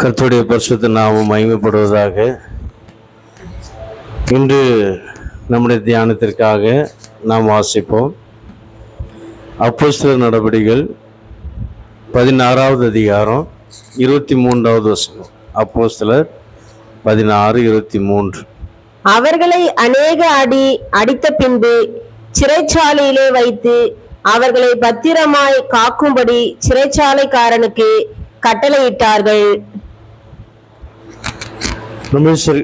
கர்த்தருடைய பரிசுத்த நாமம் மகிமைப்படுவதாக. இன்று நம்முடைய தியானத்திற்காக நாம் வாசிப்போம். அப்போஸ்தல நடவடிக்கைகள் பதினாறாவது அதிகாரம் இருபத்தி மூன்றாவது வசனம். அப்போஸ்தலர் பதினாறு இருபத்தி மூன்று. அவர்களை அநேக அடி அடித்த பின்பு சிறைச்சாலையிலே வைத்து அவர்களை பத்திரமாய் காக்கும்படி சிறைச்சாலைக்காரனுக்கு கட்டளையிட்டார்கள். நம்ம சரி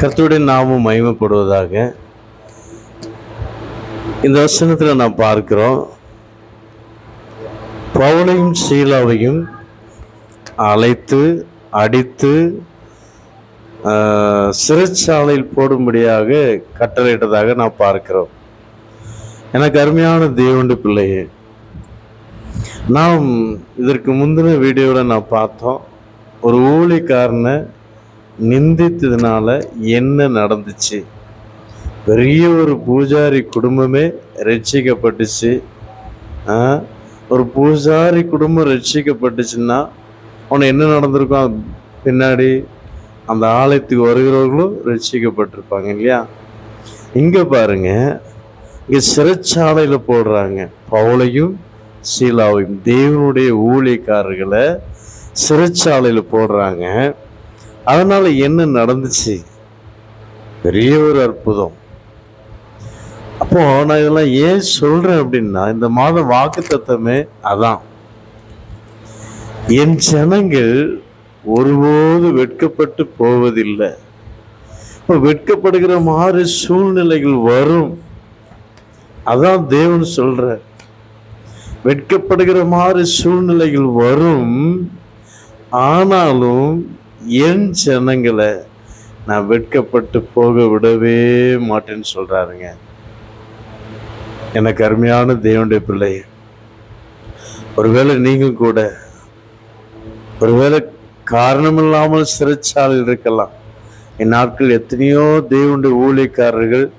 கர்த்தருடைய நாமும் மகிமைப்படுவதாக இந்த வசனத்தில் நாம் பார்க்கிறோம். பவுலையும் சீலாவையும் அழைத்து அடித்து சிறைச்சாலையில் போடும்படியாக கட்டளையிட்டதாக நாம் பார்க்கிறோம். எனக்கு அருமையான தேவண்டு பிள்ளையே நாம் இதற்கு முந்தின வீடியோவில் நான் பார்த்தோம். ஒரு ஊழிக்காரனை நிந்தித்ததுனால என்ன நடந்துச்சு? பெரிய ஒரு பூஜாரி குடும்பமே ரட்சிக்கப்பட்டுச்சு. ஒரு பூஜாரி குடும்பம் ரட்சிக்கப்பட்டுச்சுன்னா அவனை என்ன நடந்திருக்கும்? பின்னாடி அந்த ஆலயத்துக்கு வருகிறவர்களும் ரட்சிக்கப்பட்டிருப்பாங்க இல்லையா? இங்கே பாருங்க இங்கே சிறைச்சாலையில் போடுறாங்க பவுலையும் சீலாவையும். தேவனுடைய ஊழியக்காரர்களை சிறைச்சாலையில் போடுறாங்க. அதனால் என்ன நடந்துச்சு? பெரிய ஒரு அற்புதம். அப்போ நான் இதெல்லாம் ஏன் சொல்கிறேன் அப்படின்னா இந்த மாதம் வாக்கு தத்துவமே அதான். என் ஜனங்கள் ஒருபோது வெட்கப்பட்டு போவதில்லை. இப்போ வெட்கப்படுகிற மாதிரி சூழ்நிலைகள் வரும். அதான் தேவன் சொல்றார். வெட்கப்படுகிற மாதிரி சூழ்நிலைகள் வரும். ஆனாலும் என் ஜனங்களை நான் வெட்கப்பட்டு போக விடவே மாட்டேன்னு சொல்கிறாருங்க எனக்கு அருமையான தேவனுடைய பிள்ளை. ஒருவேளை நீங்கள் கூட ஒருவேளை காரணமில்லாமல் சிறைச்சாலையில் இருக்கலாம். என் நாட்கள் எத்தனையோ தேவனுடைய ஊழியக்காரர்கள்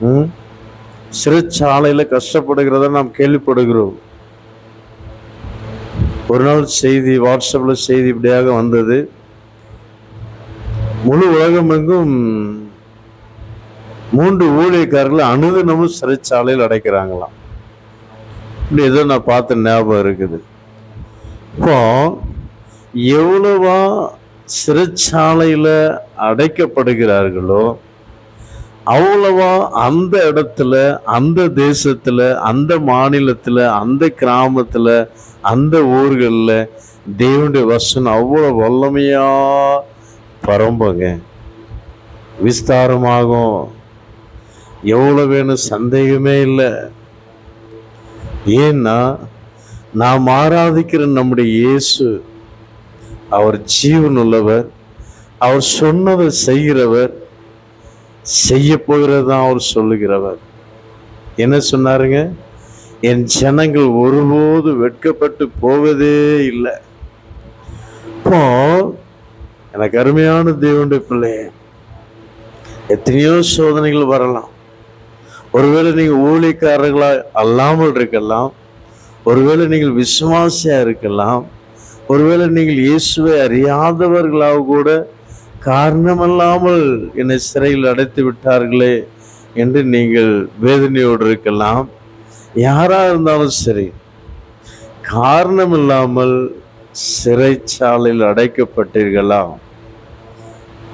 ம், கஷ்டப்படுகிறத நாம் கேள்விப்படுகிறோம். ஒரு நாள் செய்தி வாட்ஸ்அப்பில் செய்தி இப்படியாக வந்தது. முழு உலகமெங்கும் மூன்று ஊழியக்காரர்கள் அனுதினமும் சிறைச்சாலையில் அடைக்கிறாங்களாம். இப்படி ஏதோ நான் பார்த்த ஞாபகம் இருக்குது. இப்போ எவ்வளவா சிறைச்சாலையில் அடைக்கப்படுகிறார்களோ அவ்வளவா அந்த இடத்துல அந்த தேசத்தில் அந்த மாநிலத்தில் அந்த கிராமத்தில் அந்த ஊர்களில் தேவனுடைய வசனம் அவ்வளோ வல்லமையாக பரம்புங்க. விஸ்தாரமாகும். எவ்வளோ வேணும் சந்தேகமே இல்லை. ஏன்னா நாம் ஆராதிக்கிற நம்முடைய இயேசு அவர் ஜீவன் உள்ளவர் அவர் சொன்னதை செய்கிறவர் செய்ய போகிறது தான் அவர் சொல்லுகிறவர். என்ன சொன்னாருங்க? என் ஜனங்கள் ஒருபோது வெட்கப்பட்டு போவதே இல்லை. இப்போ எனக்கு அருமையான தேவனுடைய பிள்ளைய எத்தனையோ சோதனைகள் வரலாம். ஒருவேளை நீங்கள் ஊழியக்காரர்களா அல்லாமல் இருக்கலாம். ஒருவேளை நீங்கள் விசுவாசியாக இருக்கலாம். ஒருவேளை நீங்கள் இயேசுவை அறியாதவர்களாக கூட காரணமல்லாமல் என்னை சிறையில் அடைத்து விட்டார்களே என்று நீங்கள் வேதனையோடு இருக்கலாம். யாராக இருந்தாலும் சரி காரணம் இல்லாமல் சிறைச்சாலையில் அடைக்கப்பட்டீர்களா?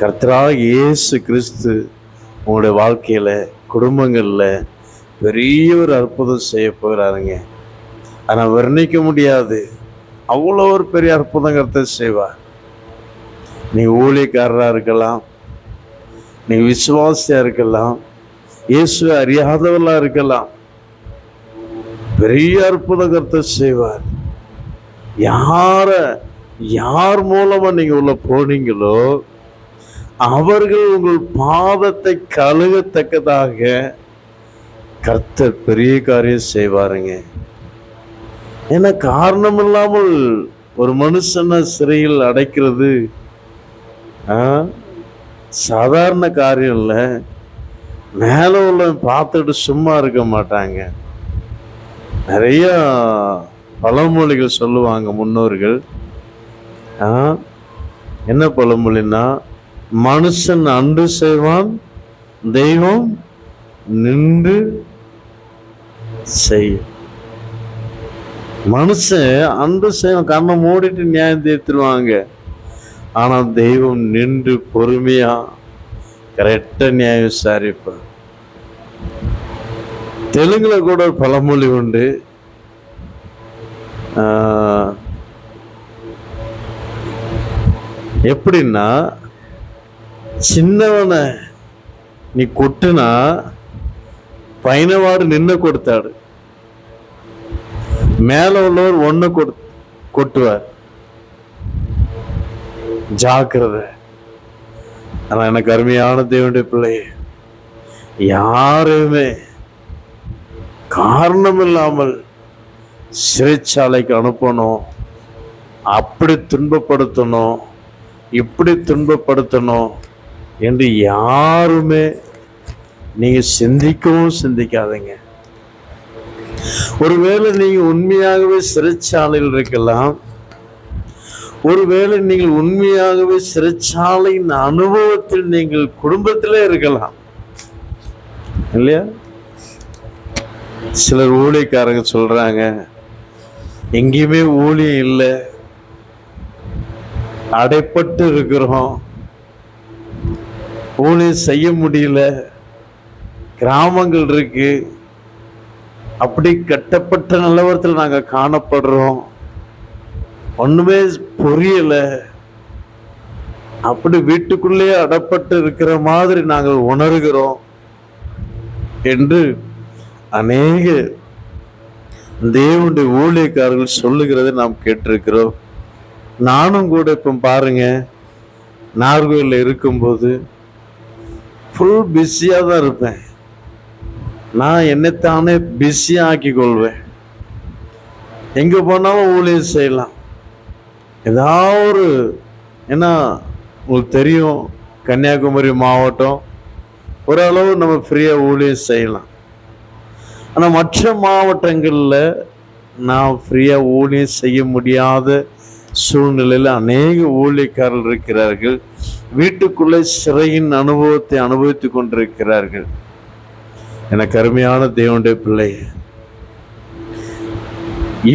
கர்த்தராக இயேசு கிறிஸ்து உங்களுடைய வாழ்க்கையில் குடும்பங்களில் பெரிய ஒரு அற்புதம் செய்ய போகிறாருங்க. ஆனால் வர்ணிக்க முடியாது. அவ்வளோ ஒரு பெரிய அற்புதம் கருத்தை செய்வார். நீ ஊழியக்காரராக இருக்கலாம் நீ விசுவாசியாக இருக்கலாம் இயேசுவை அறியாதவர்களாக இருக்கலாம் பெரிய அற்புத கர்த்தர் செய்வார். யாரை யார் மூலமாக நீங்கள் உள்ள போனீங்களோ அவர்கள் உங்கள் பாதத்தை கழுகத்தக்கதாக கர்த்தர் பெரிய காரியம் செய்வாருங்க. ஏன்னா காரணம் இல்லாமல் ஒரு மனுஷனை சிறையில் அடைக்கிறது? ஆ, சாதாரண காரியம் இல்லை. மேலே உள்ள பார்த்துட்டு சும்மா இருக்க மாட்டாங்க. நிறைய பழமொழிகள் சொல்லுவாங்க முன்னோர்கள். என்ன பழமொழின்னா மனுஷன் அன்று செய்வான் தெய்வம் நின்று செய்யும். மனுஷன் அன்று செய்வான் கண்ணை மூடிட்டு நியாயம் தீர்த்துருவாங்க. ஆனால் தெய்வம் நின்று பொறுமையா கரெக்டாக நியாயம் விசாரிப்பான். தெலுங்குல கூட ஒரு பழமொழி உண்டு. எப்படின்னா சின்னவனை நீ கொட்டுனா பையனவாடு நின்று கொடுத்தாடு. மேலே உள்ளவர் ஒன்று கொடு கொட்டுவார். ஜாக்கிரதை. ஆனால் எனக்கு அருமையான தேவனுடைய பிள்ளை யாரையுமே காரணம் இல்லாமல் சிறைச்சாலைக்கு அனுப்பணும். அப்படி துன்பப்படுத்தணும். இப்படி துன்பப்படுத்தணும் என்று யாருமே நீங்கள் சிந்திக்கவும் சிந்திக்காதீங்க. ஒருவேளை நீங்கள் உண்மையாகவே சிறைச்சாலையில் இருக்கலாம். ஒருவேளை நீங்கள் உண்மையாகவே சிறைச்சாலையின் அனுபவத்தில் நீங்கள் குடும்பத்திலே இருக்கலாம். இல்லையா? சிலர் ஊழியக்காரங்க சொல்றாங்க எங்கேயுமே ஊழியம் இல்லை. அடைப்பட்டு இருக்கிறோம். ஊழியம் செய்ய முடியல. கிராமங்கள் இருக்கு. அப்படி கட்டப்பட்ட நிலவரத்தில் நாங்கள் காணப்படுறோம். ஒன்றுமே புரியலை. அப்படி வீட்டுக்குள்ளேயே அடப்பட்டு இருக்கிற மாதிரி நாங்கள் உணர்கிறோம். என்று அநேக தேவனுடைய ஊழியக்காரர்கள் சொல்லுகிறதை நாம் கேட்டிருக்கிறோம். நானும் கூட இப்போ பாருங்க நார்கோயிலில் இருக்கும்போது ஃபுல் பிஸியாக தான் இருப்பேன். நான் என்னைத்தானே பிஸியாக ஆக்கி கொள்வேன். எங்கே போனாலும் ஊழியம் செய்யலாம். ஏதாவது ஒரு ஏன்னா உங்களுக்கு தெரியும் கன்னியாகுமரி மாவட்டம் ஓரளவு நம்ம ஃப்ரீயாக ஊழியம் செய்யலாம். ஆனால் மற்ற மாவட்டங்களில் நான் ஃப்ரீயாக ஊழியம் செய்ய முடியாத சூழ்நிலையில் அநேக ஊழியக்காரர்கள் இருக்கிறார்கள். வீட்டுக்குள்ளே சிறையின் அனுபவத்தை அனுபவித்து கொண்டிருக்கிறார்கள். எனக்கு அருமையான தேவனுடைய பிள்ளை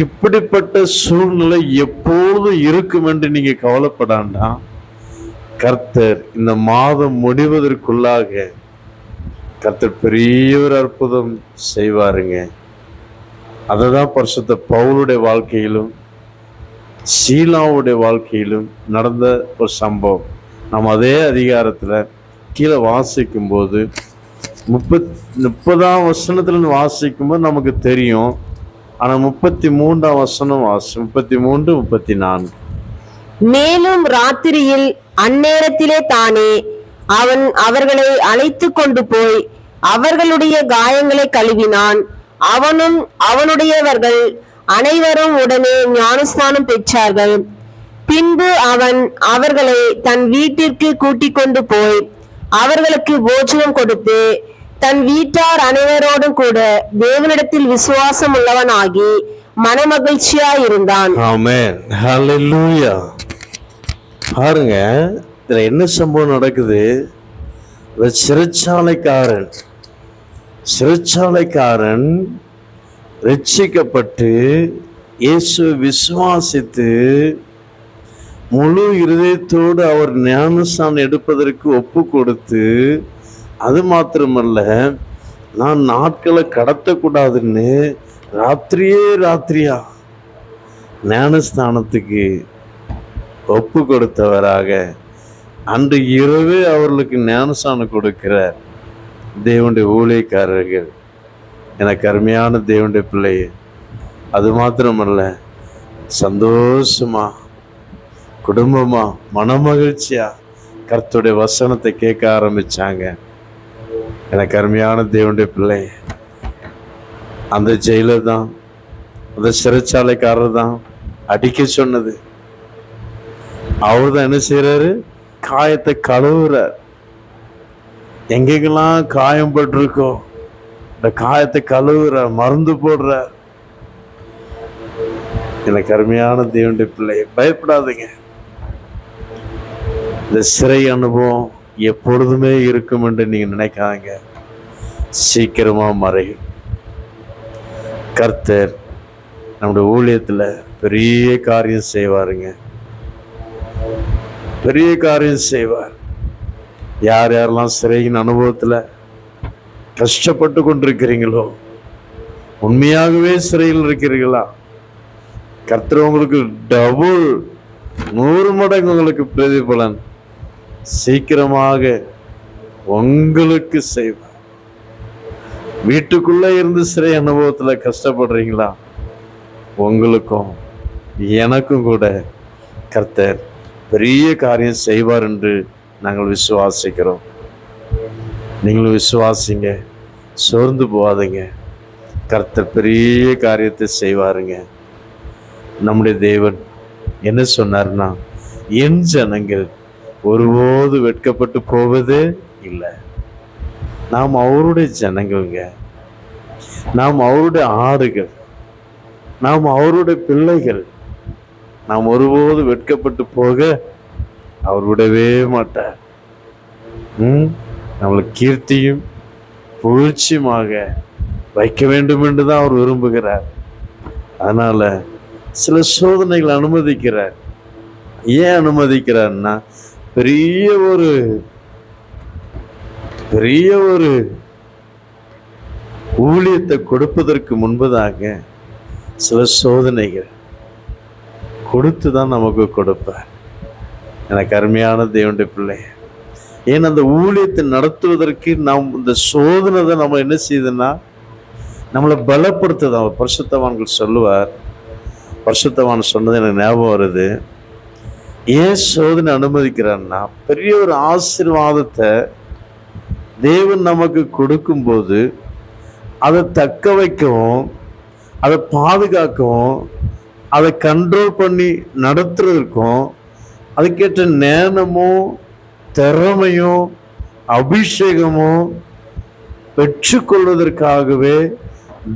இப்படிப்பட்ட சூழ்நிலை எப்பொழுதும் இருக்கும் என்று நீங்கள் கவலைப்படாண்டாம் கர்த்தர் இந்த மாதம் முடிவதற்குள்ளாக கர்த்தர் பெரிய ஒரு அற்புதம் செய்வாருங்க. அதை தான் பரிசுத்த பவுலுடைய வாழ்க்கையிலும் சீலாவுடைய வாழ்க்கையிலும் நடந்த ஒரு சம்பவம். நம்ம அதே அதிகாரத்தில் கீழே வாசிக்கும் போது முப்பத் முப்பதாம் வசனத்துல வாசிக்கும்போது நமக்கு தெரியும். ஆனால் முப்பத்தி மூன்றாம் வசனம் வாசி முப்பத்தி மூன்று முப்பத்தி நான்கு மேலும் ராத்திரியில் அந்நேரத்திலே தானே அவன் அவர்களை அழைத்து கொண்டு போய் அவர்களுடைய காயங்களை கழுவினான். அவனும் அவனுடையவர்கள் அனைவரும் உடனே ஞானஸ்நானம் பெற்றார்கள். பின்பு அவன் அவர்களை தன் வீட்டிற்கு கூட்டிக் கொண்டு போய் அவர்களுக்கு போஜனம் கொடுத்து தன் வீட்டார் அனைவரோடும் கூட தேவனிடத்தில் விசுவாசம் உள்ளவனாகி மனமகிழ்ச்சியாயிருந்தான். ஆமென். ஹalleluya. பாருங்க. இதில் என்ன சம்பவம் நடக்குது? சிறைச்சாலைக்காரன் சிறைச்சாலைக்காரன் ரட்சிக்கப்பட்டு இயேசு விசுவாசித்து முழு இருதயத்தோடு அவர் ஞானஸ்தானம் எடுப்பதற்கு ஒப்பு கொடுத்து அது மாத்திரமல்ல நான் நாட்களை கடத்தக்கூடாதுன்னு ராத்திரியே ராத்திரியா ஞானஸ்தானத்துக்கு ஒப்பு கொடுத்தவராக அன்று இரவே அவர்களுக்கு ஞானஸ்தானம் கொடுக்கிறார். தேவனுடைய ஊழியக்காரர்கள். எனக்கு அருமையான தேவனுடைய பிள்ளையே அது மாத்திரமல்ல சந்தோஷமா குடும்பமா மனமகிழ்ச்சியா கர்த்துடைய வசனத்தை கேட்க ஆரம்பிச்சாங்க. எனக்கு அருமையான தேவனுடைய பிள்ளை அந்த ஜெயிலர் தான் அந்த சிறைச்சாலைக்காரர் தான் அடிக்க சொன்னது. அவர் தான் என்ன செய்கிறாரு காயத்தை கழுவுறார் எங்கெங்கெல்லாம் காயம் பட்டிருக்கோ இந்த காயத்தை கழுவுறார் மருந்து போடுறார் எனக்கு அருமையான தேவனுடைய பிள்ளை பயப்படாதீங்க. இந்த சிறை அனுபவம் எப்பொழுதுமே இருக்கும் என்று நீங்கள் நினைக்காதீங்க. சீக்கிரமாக மறையும். கர்த்தர் நம்முடைய ஊழியத்தில் பெரிய காரியம் செய்வாருங்க. பெரிய காரியம் செய்வார். யார் யாரெல்லாம் சிறையின் அனுபவத்தில் கஷ்டப்பட்டு கொண்டிருக்கிறீங்களோ உண்மையாகவே சிறையில் இருக்கிறீர்களா? கர்த்தர் உங்களுக்கு டபுள் நூறு மடங்கு உங்களுக்கு பிரதிபலன் சீக்கிரமாக உங்களுக்கு செய்வார். வீட்டுக்குள்ளே இருந்து சிறை அனுபவத்தில் கஷ்டப்படுறீங்களா? உங்களுக்கும் எனக்கும் கூட கர்த்தர் பெரிய காரியம் செய்வார் என்று நாங்கள் விசுவாசிக்கிறோம். நீங்களும் விசுவாசிங்க. சோர்ந்து போகாதீங்க. கர்த்தர் பெரிய காரியத்தை செய்வாருங்க. நம்முடைய தேவன் என்ன சொன்னார்னா என் ஜனங்கள் ஒருபோது வெட்கப்பட்டு போவதே இல்லை. நாம் அவருடைய ஜனங்கள்ங்க. நாம் அவருடைய ஆடுகள். நாம் அவருடைய பிள்ளைகள். நாம் ஒருபோது வெட்கப்பட்டு போக அவர் விடவே மாட்டார். ம்? நம்மளுக்கு கீர்த்தியும் புகழ்ச்சியுமாக வைக்க வேண்டும் என்று தான் அவர் விரும்புகிறார். அதனால் சில சோதனைகளை அனுமதிக்கிறார். ஏன் அனுமதிக்கிறார்னா பெரிய ஒரு பெரிய ஒரு ஊழியத்தை கொடுப்பதற்கு முன்பதாக சில சோதனைகள் கொடுத்து தான் நமக்கு கொடுப்பார் எனக்கு அருமையான தேவனுடைய பிள்ளை. ஏன் அந்த ஊழியத்தை நடத்துவதற்கு நாம் இந்த சோதனை தான் நம்ம என்ன செய்யுதுன்னா நம்மளை பலப்படுத்துது அவர் பரிசுத்தவான்கள் சொல்லுவார். பரிசுத்தவான் சொன்னது எனக்கு ஞாபகம் வருது. ஏன் சோதனை அனுமதிக்கிறான்னா பெரிய ஒரு ஆசீர்வாதத்தை தேவன் நமக்கு கொடுக்கும்போது அதை தக்க வைக்கவும் அதை பாதுகாக்கவும் அதை கண்ட்ரோல் பண்ணி நடத்துறதுக்கும் அதுக்கேற்ற நேனமும் திறமையும் அபிஷேகமும் பெற்றுக்கொள்வதற்காகவே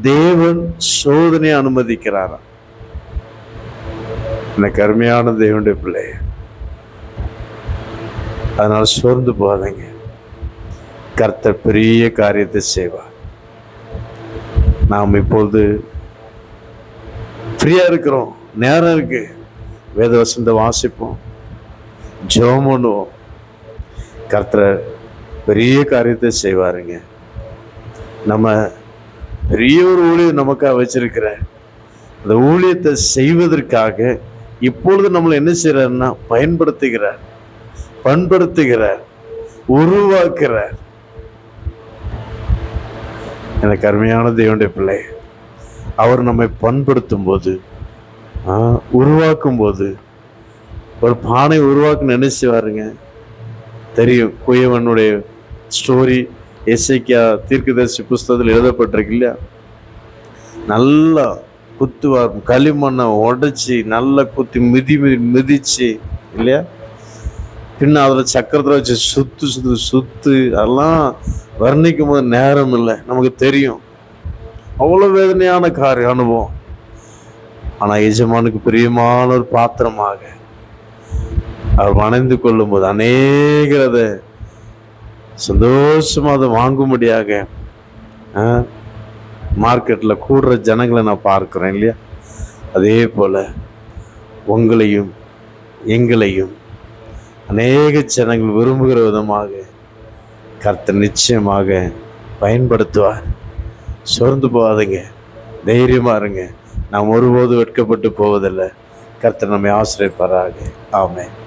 தேவன் சோதனை அனுமதிக்கிறாராம் எனக்கு அருமையான தேவனுடைய பிள்ளை அதனால் சோர்ந்து போகாதீங்க. கர்த்தர் பெரிய காரியத்தை செய்வார். நாம் இப்பொழுது ஃப்ரீயாக இருக்கிறோம். நேரம் இருக்குது வேத வசந்த வாசிப்போம். ஜெபம் பண்ணுவோம். கர்த்தரை பெரிய காரியத்தை செய்வாருங்க. நம்ம பெரிய ஒரு ஊழியம் நமக்காக வச்சிருக்கிற அந்த ஊழியத்தை செய்வதற்காக இப்பொழுது நம்மளை என்ன செய்கிறாருன்னா பயன்படுத்துகிறார். பண்படுத்துகிறார். உருவாக்குறார். எனக்கு அருமையான தேவனுடைய பிள்ளை. அவர் நம்மை பண்படுத்தும் போது உருவாக்கும் போது ஒரு பானை உருவாக்க நினைச்சுவாருங்க. தெரியும் குயவனுடைய ஸ்டோரி எஸ்ஐக்கியா தீர்க்கதரிசி புஸ்தகத்தில் எழுதப்பட்டிருக்கு இல்லையா? நல்லா குத்துவார் களிமண்ணை உடைச்சி நல்லா குத்தி மிதி மிதி மிதிச்சு இல்லையா? பின்ன அதில் சக்கரத்தில் வச்சு சுத்து சுத்து சுத்து அதெல்லாம் வர்ணிக்கும் போது நேரம் இல்லை நமக்கு தெரியும். அவ்வளோ வேதனையான காரிய அனுபவம். ஆனால் எஜமானுக்கு பிரியமான ஒரு பாத்திரமாக அவர் வணந்து கொள்ளும்போது அநேகர் அதை சந்தோஷமாக அதை வாங்கும்படியாக மார்க்கெட்டில் கூடுற ஜனங்களை நான் பார்க்குறேன் இல்லையா? அதே போல் உங்களையும் எங்களையும் அநேக ஜனங்கள் விரும்புகிற விதமாக கர்த்தர் நிச்சயமாக பயன்படுத்துவார். சோர்ந்து போகாதீங்க. தைரியமாக இருங்க. நாம் ஒருபோது வெட்கப்பட்டு போவதில்லை. கர்த்தர் நம்மை ஆசிரியப்பாராக. ஆமென்.